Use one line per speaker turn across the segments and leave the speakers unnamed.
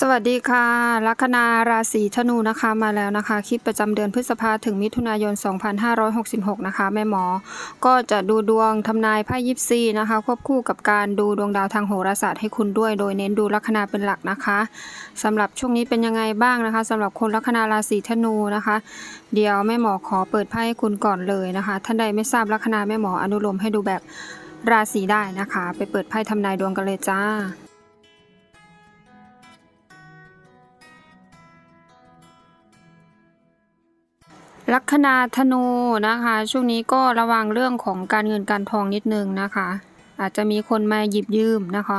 สวัสดีค่ะ ลัคนาราศีธนูนะคะมาแล้วนะคะ คลิปประจำเดือนพฤษภาถึงมิถุนายน 2566 นะคะ แม่หมอ ก็จะดูดวงทำนายไพ่ยิปซีนะคะ ควบคู่กับการดูดวงดาวทางโหราศาสตร์ให้คุณด้วย โดยเน้นดูลัคนาเป็นหลักนะคะสำหรับช่วงนี้เป็นยังไงบ้างนะคะสำหรับคนลัคนาราศีธนูนะคะ เดี๋ยวแม่หมอขอเปิดไพ่ให้คุณก่อนเลยนะคะ ท่านใดไม่ทราบลัคนาแม่หมออนุโลมให้ดูแบบราศีได้นะคะ ไปเปิดไพ่ทำนายดวงกันเลยจ้า ลัคนาธนูนะคะ ช่วงนี้ก็ระวังเรื่องของการเงินการทองนิดนึงนะคะ อาจจะมีคนมาหยิบยืมนะคะ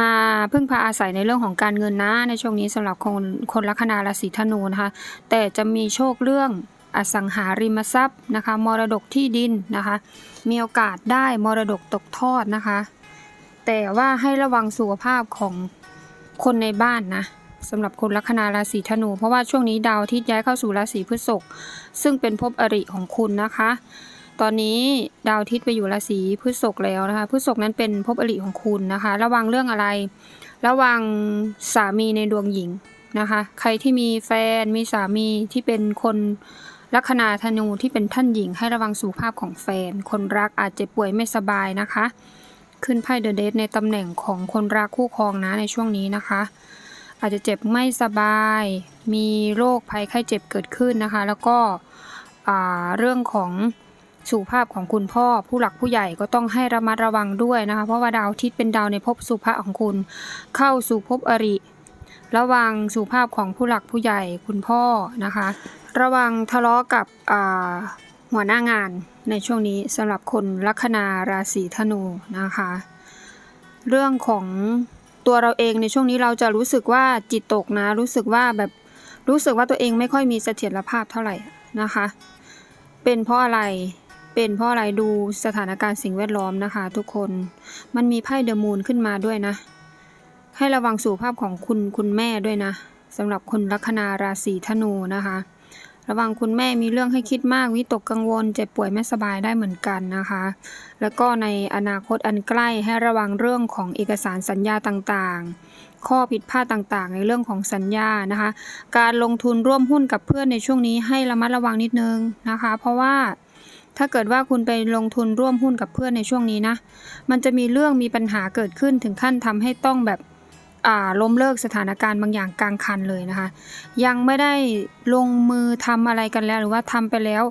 มาพึ่งพาอาศัยในเรื่องของการเงินนะในช่วงนี้สำหรับคนคนลัคนาราศีธนูนะคะ แต่จะมีโชคเรื่องอสังหาริมทรัพย์นะคะ มรดกที่ดินนะคะ มีโอกาสได้มรดกตกทอดนะคะ แต่ว่าให้ระวังสุขภาพของคนในบ้านนะ สำหรับคนลัคนาราศีธนู เพราะว่าช่วงนี้ดาวอาทิตย์ย้ายเข้าสู่ราศีพฤษภซึ่งเป็นภพอริของคุณนะคะ ตอนนี้ดาวอาทิตย์ไปอยู่ราศีพฤษภแล้วนะคะพฤษภนั้นเป็นภพอริของคุณนะคะ ระวังเรื่องอะไร ระวังสามีในดวงหญิงนะคะ ใครที่มีแฟนมีสามีที่เป็นคนลัคนาธนูที่เป็นท่านหญิงให้ระวังสุขภาพของแฟน คนรักอาจเจ็บป่วยไม่สบายนะคะ ขึ้นไพ่เดอะเดทในตำแหน่งของคนรักคู่ครองนะในช่วงนี้นะคะ อาจจะเจ็บไม่สบาย มีโรคภัยไข้เจ็บเกิดขึ้นนะคะ แล้วก็เรื่องของสุขภาพของคุณพ่อผู้หลักผู้ใหญ่ก็ต้องให้ระมัดระวังด้วยนะคะ เพราะว่าดาวอาทิตย์เป็นดาวในภพสุภะของคุณ เข้าสู่ภพอริ ระวังสุขภาพของผู้หลักผู้ใหญ่คุณพ่อนะคะ ระวังทะเลาะกับหัวหน้างานในช่วงนี้สำหรับคนลัคนาราศีธนูนะคะ เรื่องของ ตัวเราเองในช่วงนี้เราจะรู้สึกว่าจิตตกนะ รู้สึกว่าแบบรู้สึกว่าตัวเองไม่ค่อยมีเสถียรภาพเท่าไหร่นะคะ เป็นเพราะอะไรเป็นเพราะอะไรดูสถานการณ์สิ่งแวดล้อมนะคะ ทุกคนมันมีไพ่เดอะมูนขึ้นมาด้วยนะ ให้ระวังสุขภาพของคุณคุณแม่ด้วยนะสำหรับคนลัคนาราศีธนูนะคะ ระวังคุณแม่มีเรื่องให้คิดมากวิตกกังวลเจ็บป่วยไม่สบายได้เหมือนกันนะคะ แล้วก็ในอนาคตอันใกล้ให้ระวังเรื่องของเอกสารสัญญาต่างๆ ข้อผิดพลาดต่างๆ ในเรื่องของสัญญานะคะ การลงทุนร่วมหุ้นกับเพื่อนในช่วงนี้ให้ระมัดระวังนิดนึงนะคะ เพราะว่าถ้าเกิดว่าคุณไปลงทุนร่วมหุ้นกับเพื่อนในช่วงนี้นะ มันจะมีเรื่องมีปัญหาเกิดขึ้นถึงขั้นทำให้ต้องแบบ ล้มเลิกสถานการณ์บางอย่างกลางคันเลยนะคะ ยังไม่ได้ลงมือทำอะไรกันแล้ว หรือว่าทำไปแล้ว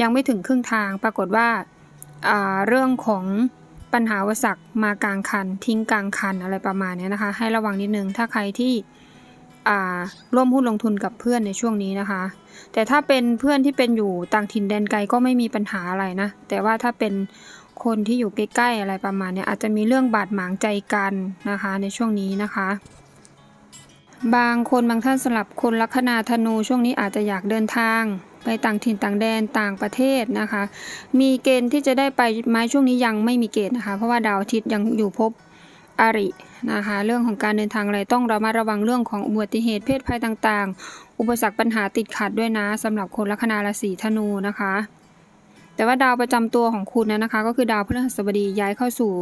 ยังไม่ถึงครึ่งทางปรากฏว่าาเรื่องของปัญหาอุปสรรคมากลางคัน ทิ้งกลางคันอะไรประมาณนี้นะคะ ให้ระวังนิดนึงถ้าใครที่ร่วมหุ้นลงทุนกับเพื่อนในช่วงนี้นะคะ แต่ถ้าเป็นเพื่อนที่เป็นอยู่ต่างถิ่นแดนไกลก็ไม่มีปัญหาอะไรนะ แต่ว่าถ้าเป็น คนที่อยู่ใกล้ๆอะไรประมาณนี้อาจจะมีเรื่องบาดหมางใจกันนะคะในช่วงนี้นะคะ บางคนบางท่านสลับคนลัคนาธนูช่วงนี้อาจจะอยากเดินทางไปต่างถิ่นต่างแดนต่างประเทศนะคะ มีเกณฑ์ที่จะได้ไปไหมช่วงนี้ยังไม่มีเกณฑ์นะคะ เพราะว่าดาวอาทิตย์ยังอยู่ภพอรินะคะ เรื่องของการเดินทางอะไรต้องระมัดระวังเรื่องของอุบัติเหตุเพศภัยต่างๆ อุปสรรคปัญหาติดขัดด้วยนะสำหรับคนลัคนาราศีธนูนะคะ แต่ว่าดาวประจำตัวของคุณนะนะคะ ก็คือดาวพฤหัสบดีย้ายเข้าสู่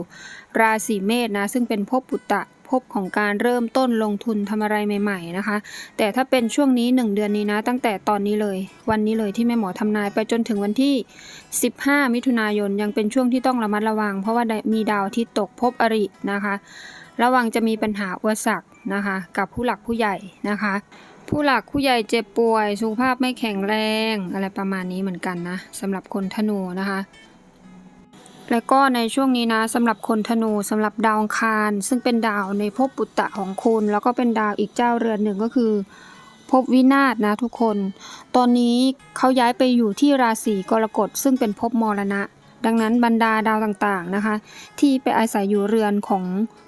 ราศีเมษนะ ซึ่งเป็นภพปุตตะภพของการเริ่มต้นลงทุนทำอะไรใหม่ ๆนะคะ แต่ถ้าเป็นช่วงนี้ 1 เดือนนี้นะ ตั้งแต่ตอนนี้เลย วันนี้เลยที่แม่หมอทำนายไปจนถึงวันที่ 15 มิถุนายนยังเป็นช่วงที่ต้องระมัดระวัง เพราะว่ามีดาวที่ตกภพอรินะคะ ระวังจะมีปัญหาอุปสรรคนะคะ กับผู้หลักผู้ใหญ่นะคะ ผู้หลักผู้ใหญ่เจ็บป่วย สุขภาพไม่แข็งแรง อะไรประมาณนี้เหมือนกันนะสำหรับคนธนูนะคะ และก็ในช่วงนี้นะสำหรับคนธนูสำหรับดาวคารซึ่งเป็นดาวในภพปุตตะของคุณ แล้วก็เป็นดาวอีกเจ้าเรือนหนึ่งก็คือภพวินาศนะทุกคน ตอนนี้เขาย้ายไปอยู่ที่ราศีกรกฎซึ่งเป็นภพมรณะดังนั้นบรรดาดาวต่างๆนะคะ ที่ไปอาศัยอยู่เรือนของ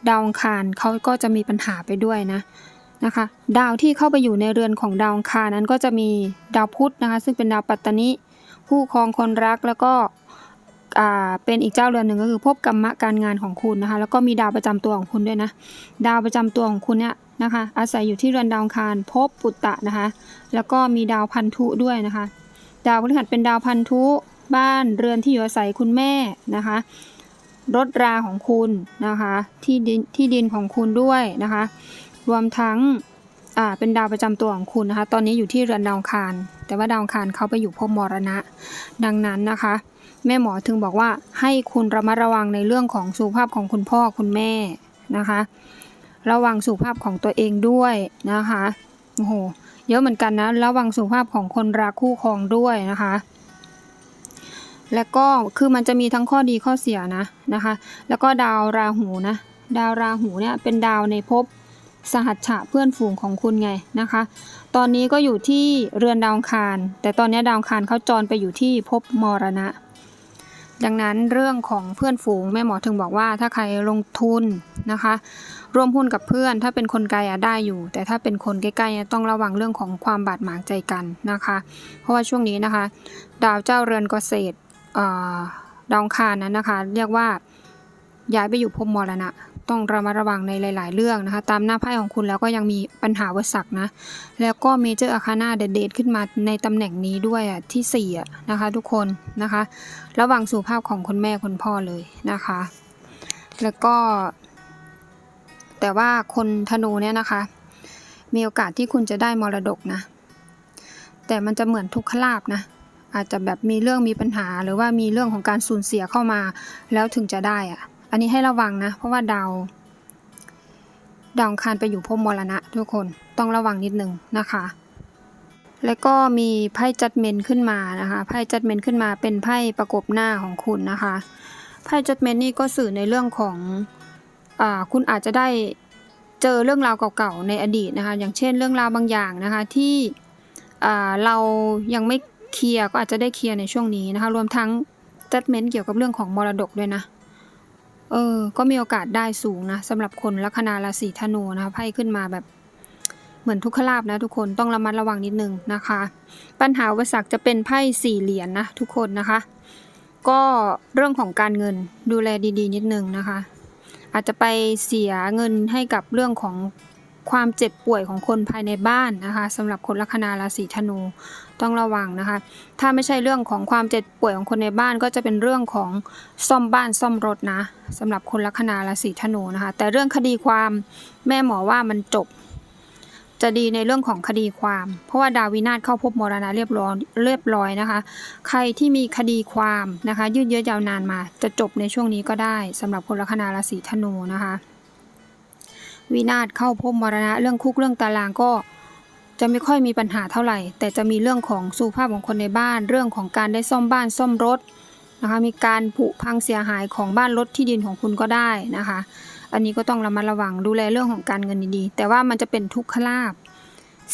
ดาวองคารเขาก็จะมีปัญหาไปด้วยนะ นะคะ ดาวที่เข้าไปอยู่ในเรือนของดาวคารนั้นก็จะมีดาวพุธนะคะ ซึ่งเป็นดาวปัตตนิผู้ครองคนรักแล้วก็เป็นอีกเจ้าเรือนหนึ่งก็คือภพกรรมะการงานของคุณนะคะ แล้วก็มีดาวประจำตัวของคุณด้วยนะ ดาวประจำตัวของคุณเนี่ยนะคะ อาศัยอยู่ที่เรือนดาวคารภพปุตตะนะคะ แล้วก็มีดาวพันธุด้วยนะคะ ดาวพฤหัสเป็นดาวพันธุบ้านเรือนที่อยู่อาศัยคุณแม่นะคะรถราของคุณนะคะ ที่ดินที่ดินของคุณด้วยนะคะ รวมทั้งอ่าเป็นดาวประจำตัวของคุณนะคะ ตอนนี้อยู่ที่เรือนดาวคาร แต่ว่าดาวคารเขาไปอยู่ภพมรณะ ดังนั้นนะคะ แม่หมอถึงบอกว่าให้คุณระมัดระวังในเรื่องของสุขภาพของคุณพ่อคุณแม่นะคะ ระวังสุขภาพของตัวเองด้วยนะคะโอ้โหเยอะเหมือนกันนะระวังสุขภาพของคนรักคู่ครองด้วยนะคะและก็คือมันจะมีทั้งข้อดีข้อเสียนะนะคะ แล้วก็ดาวราหูนะ ดาวราหูเนี่ยเป็นดาวในภพ สหัชฉะเพื่อนฝูงของคุณไงนะคะ ตอนนี้ก็อยู่ที่เรือนดาวคาร แต่ตอนนี้ดาวคารเขาจรไปอยู่ที่ภพมรณะ ดังนั้นเรื่องของเพื่อนฝูงแม่หมอถึงบอกว่าถ้าใครลงทุนนะคะ ร่วมหุ้นกับเพื่อนถ้าเป็นคนไกลอะได้อยู่ แต่ถ้าเป็นคนใกล้ๆต้องระวังเรื่องของความบาดหมางใจกันนะคะ เพราะว่าช่วงนี้นะคะ ดาวเจ้าเรือนเกษตรดาวคารนั้นนะคะ เรียกว่าย้ายไปอยู่ภพมรณะ ต้องระมัดระวังในหลาย ๆ เรื่องนะคะ ตามหน้าไพ่ของคุณแล้วก็ยังมีปัญหาวัสักนะ แล้วก็เมเจอร์อาคาน่าเดดขึ้นมาในตำแหน่งนี้ด้วยอะที่สี่อะนะคะ ทุกคนนะคะ ระวังสุขภาพของคุณแม่คุณพ่อเลยนะคะ แล้วก็ แต่ว่าคนธนูเนี่ยนะคะ มีโอกาสที่คุณจะได้มรดกนะ แต่มันจะเหมือนทุกขลาบนะอาจจะแบบมีเรื่องมีปัญหาหรือว่ามีเรื่องของการสูญเสียเข้ามา แล้วถึงจะได้อะ อันนี้ให้ระวังนะ เพราะว่าดาว ดาวอังคารไปอยู่ภพมรณะ ทุกคนต้องระวังนิดนึงนะคะ แล้วก็มีไพ่จัดเมนขึ้นมานะคะไพ่จัดเมนขึ้นมาเป็นไพ่ประกบหน้าของคุณนะคะไพ่จัดเมนนี่ก็สื่อในเรื่องของอคุณอาจจะได้เจอเรื่องราวเก่าๆในอดีตนะคะ อย่างเช่นเรื่องราวบางอย่างนะคะที่เรายังไม่เคลียร์ก็อาจจะได้เคลียร์ในช่วงนี้นะคะ รวมทั้งจัดเมนเกี่ยวกับเรื่องของมรดกด้วยนะ เออ ก็มีโอกาสได้สูงนะสำหรับคนลัคนาราศีธนูนะคะไพ่ขึ้นมาแบบเหมือนทุกขลาบนะทุกคนต้องระมัดระวังนิดนึงนะคะ ปัญหาอุปสรรคจะเป็นไพ่สี่เหรียญนนะทุกคนนะคะ ก็เรื่องของการเงินดูแลดีๆ นิดนึงนะคะ อาจจะไปเสียเงินให้กับเรื่องของ ความเจ็บป่วยของคนภายในบ้านนะคะสำหรับคนลัคนาราศีธนูต้องระวังนะคะ ถ้าไม่ใช่เรื่องของความเจ็บป่วยของคนในบ้านก็จะเป็นเรื่องของซ่อมบ้านซ่อมรถนะสำหรับคนลัคนาราศีธนูนะคะ แต่เรื่องคดีความแม่หมอว่ามันจบ จะดีในเรื่องของคดีความ เพราะว่าดาวินาศเข้าพบมรณะเรียบร้อยเรียบร้อยนะคะ ใครที่มีคดีความนะคะ ยืดเยื้อยาวนานมา จะจบในช่วงนี้ก็ได้สำหรับคนลัคนาราศีธนูนะคะ วินาศเข้าพบมรณะเรื่องคุกเรื่องตารางก็จะไม่ค่อยมีปัญหาเท่าไหร่ แต่จะมีเรื่องของสุภาพของคนในบ้าน เรื่องของการได้ซ่อมบ้านซ่อมรถนะคะมีการผุพังเสียหายของบ้านรถที่ดินของคุณก็ได้นะคะ อันนี้ก็ต้องระมัดระวังดูแลเรื่องของการเงินดีๆ แต่ว่ามันจะเป็นทุกขลาบ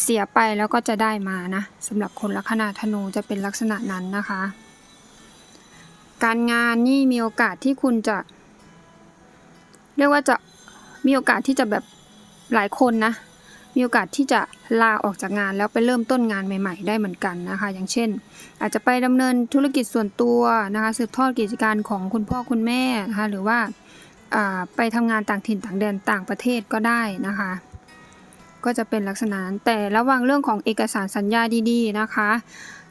เสียไปแล้วก็จะได้มานะสำหรับคนลัคนาธนูจะเป็นลักษณะนั้นนะคะ การงานนี่มีโอกาสที่คุณจะ เรียกว่าจะ มีโอกาสที่จะแบบหลายคนนะ มีโอกาสที่จะลาออกจากงานแล้วไปเริ่มต้นงานใหม่ ๆ ได้เหมือนกันนะคะ อย่างเช่น อาจจะไปดำเนินธุรกิจส่วนตัวนะคะสืบทอดกิจการของคุณพ่อคุณแม่นะคะหรือว่าไปทำงานต่างถิ่นต่างแดนต่างประเทศก็ได้นะคะ ก็จะเป็นลักษณะนั้นแต่ระวังเรื่องของเอกสารสัญญาดีๆนะคะ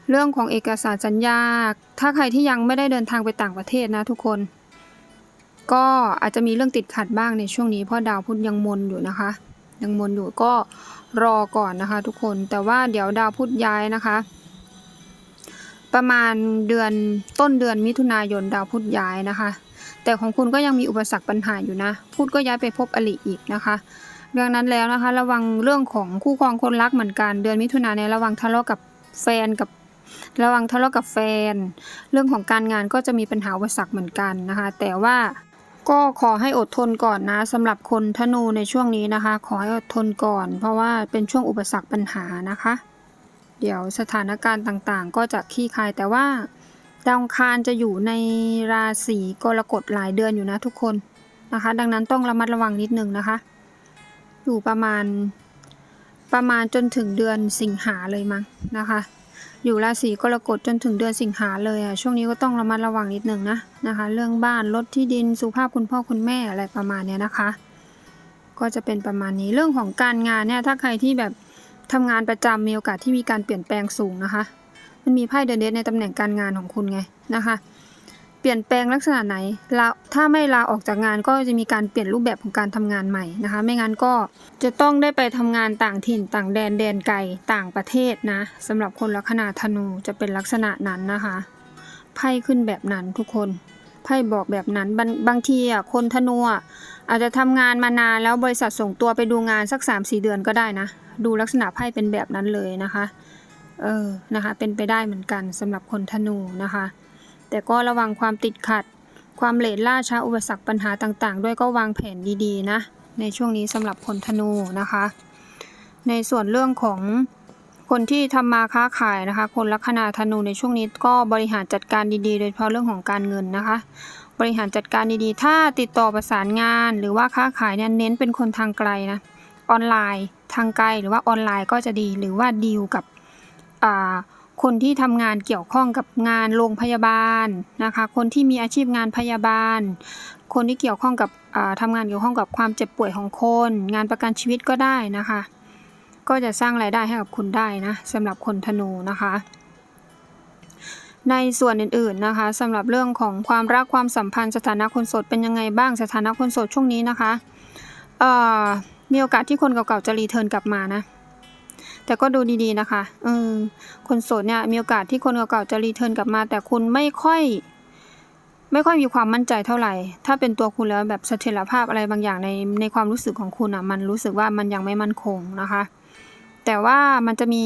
เรื่องของเอกสารสัญญา ถ้าใครที่ยังไม่ได้เดินทางไปต่างประเทศนะทุกคน ก็อาจจะมีเรื่องติดขัดบ้างในช่วงนี้เพราะดาวพุธยังมนอยู่นะคะ ยังมนอยู่ก็รอก่อนนะคะ ทุกคนแต่ว่าเดี๋ยวดาวพุธย้ายนะคะ ประมาณเดือนต้นเดือนมิถุนายนดาวพุธย้ายนะคะ แต่ของคุณก็ยังมีอุปสรรคปัญหาอยู่นะพุธก็ย้ายไปพบอลิอีกนะคะดังนั้นแล้วนะคะ ระวังเรื่องของคู่ครองคนรักเหมือนกันเดือนมิถุนายนเนี่ยระวังทะเลาะกับแฟนกับระวังทะเลาะกับแฟน เรื่องของการงานก็จะมีปัญหาอุปสรรคเหมือนกันนะคะ แต่ว่า ก็ขอให้อดทนก่อนนะสำหรับคนธนูในช่วงนี้นะคะ ขอให้อดทนก่อน เพราะว่าเป็นช่วงอุปสรรคปัญหานะคะ เดี๋ยวสถานการณ์ต่างๆ ก็จะคลี่คลายแต่ว่าดาวคารจะอยู่ในราศีกรกฎหลายเดือนอยู่นะทุกคนนะคะ ดังนั้นต้องระมัดระวังนิดนึงนะคะ อยู่ประมาณประมาณจนถึงเดือนสิงหาเลยมั้งนะคะ อยู่ราศีกรกฎจนถึงเดือนสิงหาเลยอะช่วงนี้ก็ต้องระมัดระวังนิดนึงนะนะคะ เรื่องบ้านรถที่ดินสุขภาพคุณพ่อคุณแม่อะไรประมาณเนี้ยนะคะ ก็จะเป็นประมาณนี้เรื่องของการงานเนี่ยถ้าใครที่แบบทำงานประจำมีโอกาสที่มีการเปลี่ยนแปลงสูงนะคะ มันมีไพ่เดนเดสในตำแหน่งการงานของคุณไงนะคะ เปลี่ยนแปลงลักษณะไหนลาถ้าไม่ลาออกจากงานก็จะมีการเปลี่ยนรูปแบบของการทำงานใหม่นะคะ ไม่งั้นก็จะต้องได้ไปทำงานต่างถิ่นต่างแดนแดนไกลต่างประเทศนะสำหรับคนลัคนาธนูจะเป็นลักษณะนั้นนะคะไพ่ขึ้นแบบนั้นทุกคนไพ่บอกแบบนั้นบางบางทีอะคนธนูอะอาจจะทำงานมานานแล้วบริษัทส่งตัวไปดูงานสัก 3-4 เดือนก็ได้นะ ดูลักษณะไพ่เป็นแบบนั้นเลยนะคะ เออนะคะ เป็นไปได้เหมือนกันสำหรับคนธนูนะคะ แต่ก็ระวังความติดขัด ความเลทล่าช้าอุปสรรคปัญหาต่างๆ ด้วยก็วางแผนดีๆ นะ ในช่วงนี้สำหรับคนธนูนะคะ ในส่วนเรื่องของคนที่ทำมาค้าขายนะคะ คนลัคนาธนูในช่วงนี้ก็บริหารจัดการดีๆ โดยเฉพาะเรื่องของการเงินนะคะ บริหารจัดการดีๆ ถ้าติดต่อประสานงาน หรือว่าค้าขายเนี่ยเน้นเป็นคนทางไกลนะ ออนไลน์ ทางไกลหรือว่าออนไลน์ก็จะดี หรือว่าดีลกับอ่า คนที่ทำงานเกี่ยวข้องกับงานโรงพยาบาลนะคะ คนที่มีอาชีพงานพยาบาล คนที่เกี่ยวข้องกับทำงานเกี่ยวข้องกับความเจ็บป่วยของคน งานประกันชีวิตก็ได้นะคะ ก็จะสร้างรายได้ให้กับคุณได้นะสำหรับคนธนูนะคะ ในส่วนอื่นๆนะคะสำหรับเรื่องของความรักความสัมพันธ์สถานะคนโสดเป็นยังไงบ้างสถานะคนโสดช่วงนี้นะคะมีโอกาสที่คนเก่าๆจะรีเทิร์นกลับมานะ แต่ก็ดูดีๆนะคะเออคนโสดเนี่ยมีโอกาสที่คนเก่าๆจะรีเทิร์นกลับมา แต่คุณไม่ค่อย ไม่ค่อยมีความมั่นใจเท่าไหร่ ถ้าเป็นตัวคุณแล้วแบบเสถียรภาพอะไรบางอย่างในในความรู้สึกของคุณอะ มันรู้สึกว่ามันยังไม่มั่นคงนะคะ แต่ว่ามันจะมี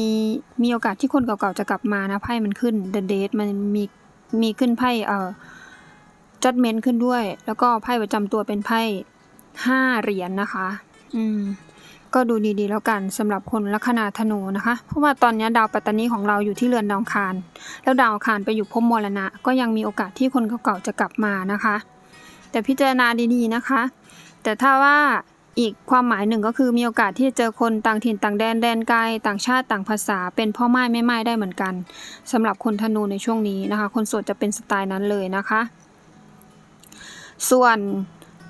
มีโอกาสที่คนเก่าๆจะกลับมานะไพ่มันขึ้น The Date มันมีมีขึ้นไพ่เอ่อ Judgment ขึ้นด้วย แล้วก็ไพ่ประจำตัวเป็นไพ่ห้าเหรียญนะคะ อืม ก็ดูดีๆ แล้วกันสำหรับคนลัคนาธนูนะคะ เพราะว่าตอนนี้ดาวปัตตานีของเราอยู่ที่เรือนดาวอังคาร แล้วดาวอคารไปอยู่ภพมรณะ ก็ยังมีโอกาสที่คนเก่าๆจะกลับมานะคะ แต่พิจารณาดีๆนะคะ แต่ถ้าว่าอีกความหมายหนึ่งก็คือมีโอกาสที่จะเจอคนต่างถิ่นต่างแดนแดนไกลต่างชาติต่างภาษา เป็นพ่อไม้แม่ไม้ได้เหมือนกันสำหรับคนธนูในช่วงนี้นะคะ คนโสดจะเป็นสไตล์นั้นเลยนะคะ ส่วน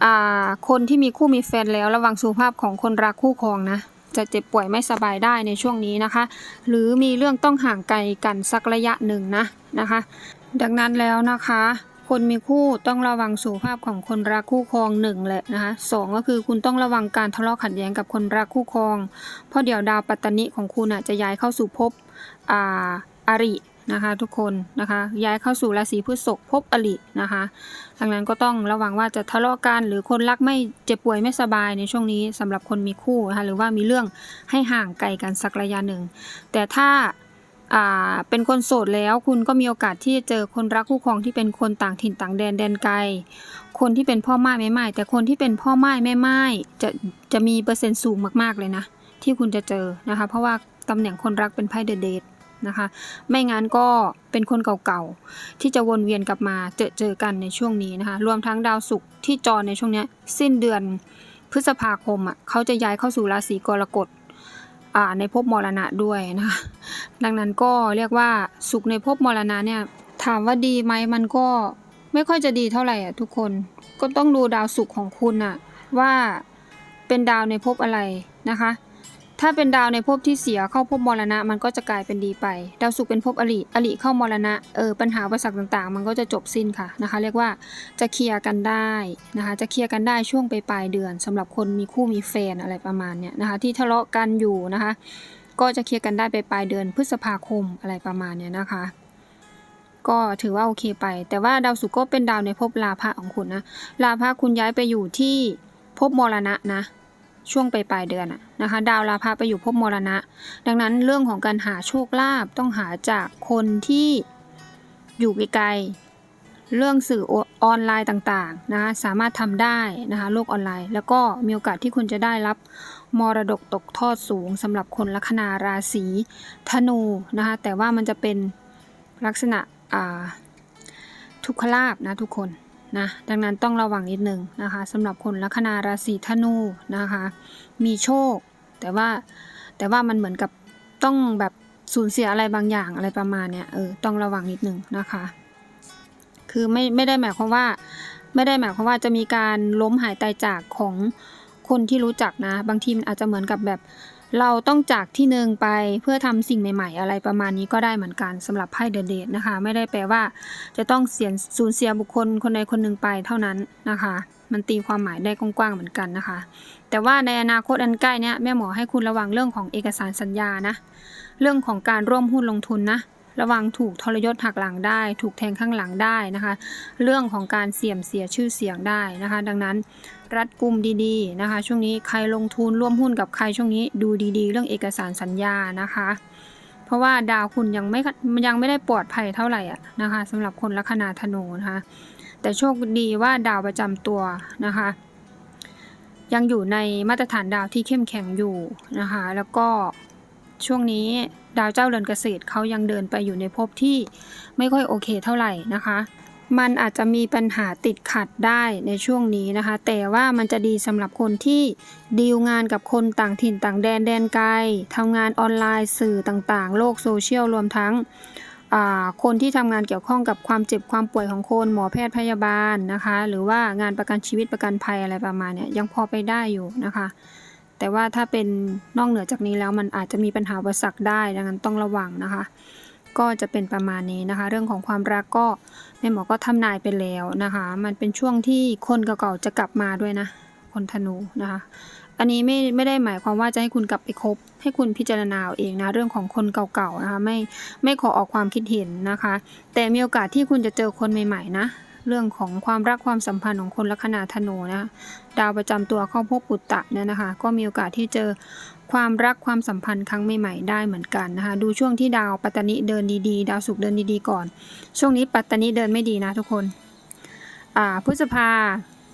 อ่าคนที่มีคู่มีแฟนแล้วระวังสุขภาพของคนรักคู่ครองนะ จะเจ็บป่วยไม่สบายได้ในช่วงนี้นะคะ หรือมีเรื่องต้องห่างไกลกันสักระยะหนึ่งนะนะคะ ดังนั้นแล้วนะคะคนมีคู่ต้องระวังสุขภาพของคนรักคู่ครองหนึ่งแหละนะคะสองก็คือคุณต้องระวังการทะเลาะขัดแย้งกับคนรักคู่ครอง เพราะเดี๋ยวดาวปัตตนิของคุณอะจะย้ายเข้าสู่ภพอาอริ นะคะ ทุกคนนะคะ ย้ายเข้าสู่ราศีพฤษภภพอรินะคะดังนั้นก็ต้องระวังว่าจะทะเลาะกันหรือคนรักไม่เจ็บป่วยไม่สบายในช่วงนี้สำหรับคนมีคู่นะคะหรือว่ามีเรื่องให้ห่างไกลกันสักระยะหนึ่ง แต่ถ้าอ่าเป็นคนโสดแล้วคุณก็มีโอกาสที่จะเจอคนรักคู่ครองที่เป็นคนต่างถิ่นต่างแดนแดนไกล คนที่เป็นพ่อไม้แม่ไม้แต่คนที่เป็นพ่อไม้แม่ไม้จะจะมีเปอร์เซ็นต์สูงมากๆเลยนะ ที่คุณจะเจอนะคะ เพราะว่าตำแหน่งคนรักเป็นไพ่เดอะเดท นะคะ ไม่งั้นก็เป็นคนเก่าๆ ที่จะวนเวียนกลับมาเจอเจอกันในช่วงนี้นะคะ รวมทั้งดาวศุกร์ที่จรในช่วงนี้สิ้นเดือนพฤษภาคมอะเขาจะย้ายเข้าสู่ราศีกรกฎในภพมรณะด้วยนะคะดังนั้นก็เรียกว่าสุขในภพมรณะเนี่ยถามว่าดีไหมมันก็ไม่ค่อยจะดีเท่าไหร่อะทุกคนก็ต้องดูดาวศุกร์ของคุณอะว่าเป็นดาวในภพอะไรนะคะ ถ้าเป็นดาวในภพที่เสียเข้าภพมรณะ มันก็จะกลายเป็นดีไป ดาวศุกร์เป็นภพอริอริเข้ามรณะเออปัญหาอุปสรรคต่างๆ มันก็จะจบสิ้นค่ะนะคะ เรียกว่าจะเคลียร์กันได้นะคะจะเคลียร์กันได้ช่วงไปปลายเดือนสำหรับคนมีคู่มีแฟนอะไรประมาณเนี้ยนะคะที่ทะเลาะกันอยู่นะคะ ก็จะเคลียร์กันได้ไปปลายเดือนพฤษภาคมอะไรประมาณเนี้ยนะคะก็ถือว่าโอเคไป แต่ว่าดาวศุกร์ก็เป็นดาวในภพลาภะของคุณนะลาภะคุณย้ายไปอยู่ที่ภพมรณะนะ ช่วงปลายเดือนอะนะคะ ดาวลาภะไปอยู่ภพมรณะ ดังนั้นเรื่องของการหาโชคลาภต้องหาจากคนที่อยู่ไกลๆเรื่องสื่อออนไลน์ต่างๆนะคะสามารถทำได้นะคะโลกออนไลน์ แล้วก็มีโอกาสที่คุณจะได้รับมรดกตกทอดสูงสำหรับคนลัคนาราศีธนูนะคะแต่ว่ามันจะเป็นลักษณะทุกขลาบนะทุกคน นะดังนั้นต้องระวังนิดนึงนะคะสำหรับคนลัคนาราศีธนูนะคะมีโชค แต่ว่าแต่ว่ามันเหมือนกับต้องแบบสูญเสียอะไรบางอย่างอะไรประมาณเนี้ยเออต้องระวังนิดนึงนะคะ คือไม่ไม่ได้หมายความว่า ไม่ได้หมายความว่าจะมีการล้มหายตายจากของคนที่รู้จักนะ บางทีมันอาจจะเหมือนกับแบบ เราต้องจากที่หนึ่งไปเพื่อทำสิ่งใหม่ ๆ อะไรประมาณนี้ก็ได้เหมือนกันสำหรับไพ่เดอะเดทนะคะ ไม่ได้แปลว่า จะต้องเสียสูญเสียบุคคลคนใดคนหนึ่งไปเท่านั้นนะคะ มันตีความหมายได้กว้างๆเหมือนกันนะคะ แต่ว่าในอนาคตอันใกล้เนี้ยแม่หมอให้คุณระวังเรื่องของเอกสารสัญญานะ เรื่องของการร่วมหุ้นลงทุนนะ ระวังถูกทรยศหักหลังได้ ถูกแทงข้างหลังได้นะคะ เรื่องของการเสี่ยมเสียชื่อเสียงได้นะคะ ดังนั้นรัดกุมดีๆนะคะ ช่วงนี้ใครลงทุนร่วมหุ้นกับใครช่วงนี้ดูดีๆ เรื่องเอกสารสัญญานะคะ เพราะว่าดาวคุณยังไม่ยังไม่ได้ปลอดภัยเท่าไหร่อะนะคะสำหรับคนลัคนาธนูนะคะ แต่โชคดีว่าดาวประจำตัวนะคะยังอยู่ในมาตรฐานดาวที่เข้มแข็งอยู่นะคะ แล้วก็ช่วงนี้ ดาวเจ้าเรือนเกษตรเขายังเดินไปอยู่ในภพที่ไม่ค่อยโอเคเท่าไหร่นะคะ มันอาจจะมีปัญหาติดขัดได้ในช่วงนี้นะคะ แต่ว่ามันจะดีสำหรับคนที่ดีลงานกับคนต่างถิ่นต่างแดนแดนไกลทำงานออนไลน์สื่อต่างๆ โลกโซเชียลรวมทั้งคนที่ทำงานเกี่ยวข้องกับความเจ็บความป่วยของคนหมอแพทย์พยาบาลนะคะ หรือว่างานประกันชีวิตประกันภัยอะไรประมาณเนี้ยยังพอไปได้อยู่นะคะ แต่ว่าถ้าเป็นนอกเหนือจากนี้แล้วมันอาจจะมีปัญหาอุปสรรคได้ดังนั้นต้องระวังนะคะ ก็จะเป็นประมาณนี้นะคะ เรื่องของความรักก็แม่หมอก็ทำนายไปแล้วนะคะ มันเป็นช่วงที่คนเก่าๆจะกลับมาด้วยนะ คนธนูนะคะ อันนี้ไม่ไม่ได้หมายความว่าจะให้คุณกลับไปคบ ให้คุณพิจารณาเอาเองนะเรื่องของคนเก่าๆนะคะไม่ไม่ขอออกความคิดเห็นนะคะ แต่มีโอกาสที่คุณจะเจอคนใหม่ ๆ นะ เรื่องของความรักความสัมพันธ์ของคนลัคนาธนูนะดาวประจำตัวเข้าพบปุตตะเนี่ยนะคะ ก็มีโอกาสที่เจอความรักความสัมพันธ์ครั้งใหม่ๆได้เหมือนกันนะคะ ดูช่วงที่ดาวปัตตนิเดินดีๆ ดาวศุกเดินดีๆก่อน ช่วงนี้ปัตตนิเดินไม่ดีนะทุกคนอ่าพฤษภา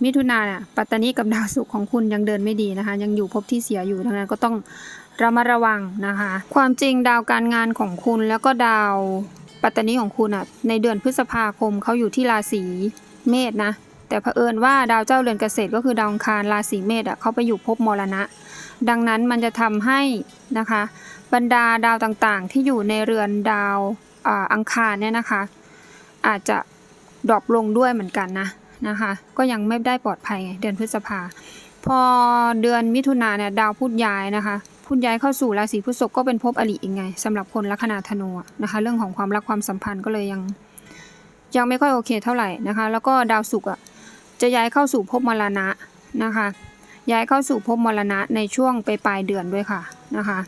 มิถุนาเนี่ยปัตตานีกับดาวศุกร์ของคุณยังเดินไม่ดีนะคะ ยังอยู่ภพที่เสียอยู่ดังนั้นก็ต้องระมัดระวังนะคะ ความจริงดาวการงานของคุณแล้วก็ดาว ปัตตานีของคุณอะในเดือนพฤษภาคมเขาอยู่ที่ราศีเมษนะ แต่เผอิญว่าดาวเจ้าเรือนเกษตรก็คือดาวอังคารราศีเมษอะเขาไปอยู่ภพมรณะ ดังนั้นมันจะทำให้นะคะ บรรดาดาวต่างๆ ที่อยู่ในเรือนดาวอ่าอังคารเนี่ยนะคะ อาจจะดรอปลงด้วยเหมือนกันนะนะคะ ก็ยังไม่ได้ปลอดภัยเดือนพฤษภาพอเดือนมิถุนาเนี่ยดาวพุธย้ายนะคะ พุธย้ายเข้าสู่ราศีพฤษภก็เป็นภพอริอีกไงสำหรับคนลัคนาธนูนะคะ เรื่องของความรักความสัมพันธ์ก็เลยยัง ยังไม่ค่อยโอเคเท่าไหร่นะคะ แล้วก็ดาวศุกร์อะจะย้ายเข้าสู่ภพมรณะนะคะ ย้ายเข้าสู่ภพมรณะในช่วงไปปลายเดือนด้วยค่ะนะคะ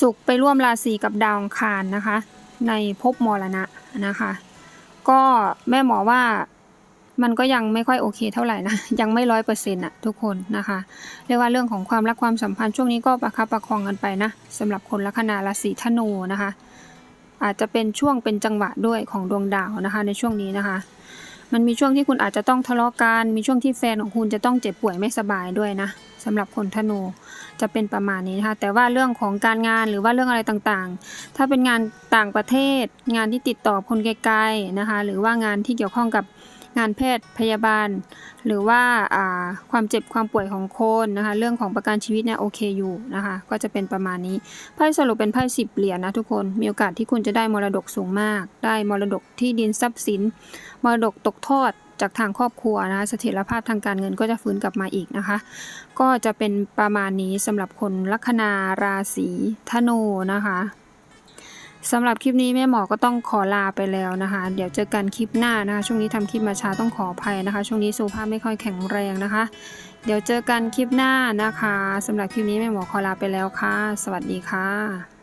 ศุกร์ไปร่วมราศีกับดาวอังคารนะคะ ในภพมรณะนะคะ ก็แม่หมอว่า มันก็ยังไม่ค่อยโอเคเท่าไหร่นะ ยังไม่ร้อยเปอร์เซ็นต์อะทุกคนนะคะ เรียกว่าเรื่องของความรักความสัมพันธ์ช่วงนี้ก็ประคับประคองกันไปนะสำหรับคนลัคนาราศีธนูนะคะ อาจจะเป็นช่วงเป็นจังหวะด้วยของดวงดาวนะคะ ในช่วงนี้นะคะ มันมีช่วงที่คุณอาจจะต้องทะเลาะกันมีช่วงที่แฟนของคุณจะต้องเจ็บป่วยไม่สบายด้วยนะสำหรับคนธนูจะเป็นประมาณนี้นะคะแต่ว่าเรื่องของการงานหรือว่าเรื่องอะไรต่างๆ ถ้าเป็นงานต่างประเทศ งานที่ติดต่อคนไกลๆนะคะ หรือว่างานที่เกี่ยวข้องกับ งานแพทย์พยาบาล หรือว่าาความเจ็บความป่วยของคนนะคะเรื่องของประกันชีวิตเนี่ยโอเคอยู่นะคะก็จะเป็นประมาณนี้ไพ่สรุปเป็นไพ่สิบเหรียญนะทุกคนมีโอกาสที่คุณจะได้มรดกสูงมาก ได้มรดกที่ดินทรัพย์สิน มรดกตกทอดจากทางครอบครัวนะคะเสถียรภาพทางการเงินก็จะฟื้นกลับมาอีกนะคะ ก็จะเป็นประมาณนี้สำหรับคนลัคนาราศีธนูนะคะ สำหรับคลิปนี้แม่หมอก็ต้องขอลาไปแล้วนะคะ เดี๋ยวเจอกันคลิปหน้านะคะช่วงนี้ทำคลิปมาช้าต้องขออภัยนะคะ ช่วงนี้สุขภาพไม่ค่อยแข็งแรงนะคะ เดี๋ยวเจอกันคลิปหน้านะคะสำหรับคลิปนี้แม่หมอขอลาไปแล้วค่ะ สวัสดีค่ะ